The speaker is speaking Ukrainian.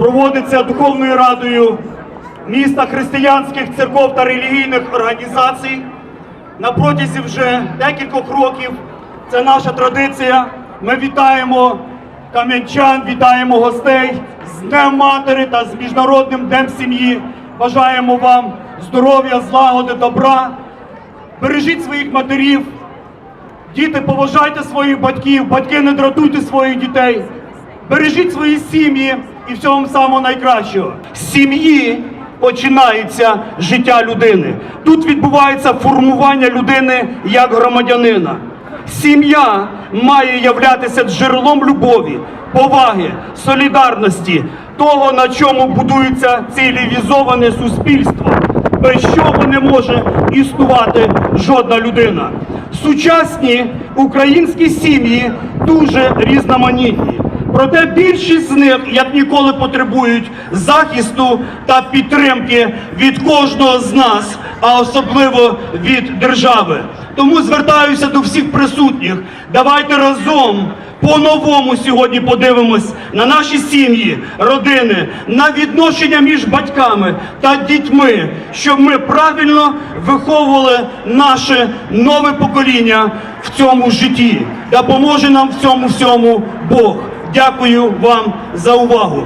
проводиться Духовною Радою міста християнських церков та релігійних організацій. На протязі вже декількох років це наша традиція. Ми вітаємо кам'янчан, вітаємо гостей з Днем Матері та з Міжнародним Днем Сім'ї. Бажаємо вам здоров'я, злагоди, добра. Бережіть своїх матерів. Діти, поважайте своїх батьків, батьки не дратуйте своїх дітей. Бережіть свої сім'ї і всього самого найкращого. З сім'ї починається життя людини. Тут відбувається формування людини як громадянина. Сім'я має являтися джерелом любові, поваги, солідарності, того, на чому будується цивілізоване суспільство, без чого не може існувати жодна людина. Сучасні українські сім'ї дуже різноманітні. Проте більшість з них як ніколи потребують захисту та підтримки від кожного з нас, а особливо від держави. Тому звертаюся до всіх присутніх. Давайте разом по-новому сьогодні подивимось на наші сім'ї, родини, на відношення між батьками та дітьми, щоб ми правильно виховували наше нове покоління в цьому житті. Допоможе нам в цьому всьому Бог. Дякую вам за увагу.